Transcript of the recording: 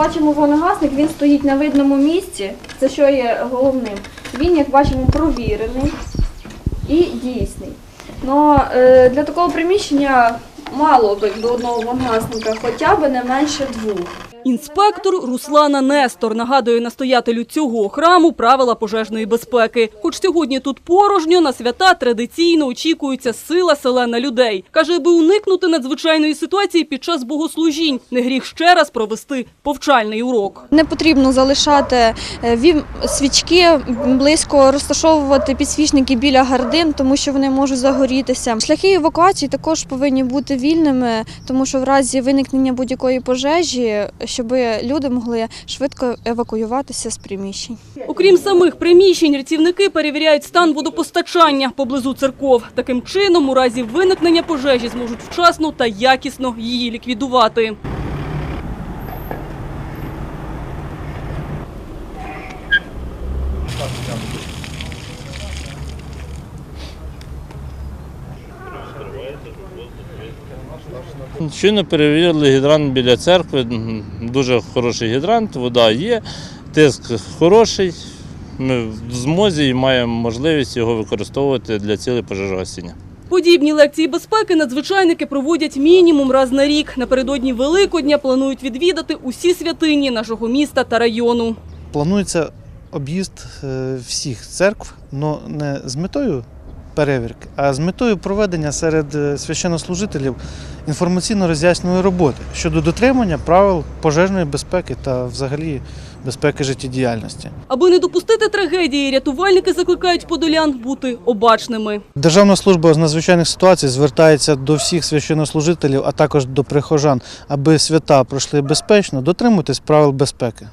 бачимо вогнегасник, він стоїть на видному місці. Це що є головним. Він, як бачимо, провірений і дійсний. Но е, для такого приміщення мало до одного вогнегасника, хоча б не менше двох. Інспектор Руслана Нестор нагадує настоятелю цього храму правила пожежної безпеки. Хоч сьогодні тут порожньо, на свята традиційно очікується сила селена людей. Каже, аби уникнути надзвичайної ситуації під час богослужінь, не гріх ще раз провести повчальний урок. Не потрібно залишати е, свічки близько розташовувати підсвічники біля гардин, тому що вони можуть загорітися. Шляхи евакуації також повинні бути вільними, тому що в разі виникнення будь-якої пожежі, щоб люди могли швидко евакуюватися з приміщень. Окрім самих приміщень, рятівники перевіряють стан водопостачання поблизу церков. Таким чином, у разі виникнення пожежі зможуть вчасно та якісно її ліквідувати. Щойно перевірили гідрант біля церкви. Дуже хороший гідрант, вода є, тиск хороший. Ми в змозі і маємо можливість його використовувати для цілей пожежогасіння. Подібні лекції безпеки надзвичайники проводять мінімум раз на рік. Напередодні Великодня планують відвідати усі святині нашого міста та району. Планується об'їзд е, всіх церкв, але не з метою перевірки, а з метою проведення серед е, священнослужителів інформаційно-роз'яснювальної роботи щодо дотримання правил пожежної безпеки та взагалі безпеки життєдіяльності. Аби не допустити трагедії, рятувальники закликають подолян бути обачними. Державна служба з надзвичайних ситуацій звертається до всіх священнослужителів, а також до прихожан, аби свята пройшли безпечно, дотримуйтесь правил безпеки.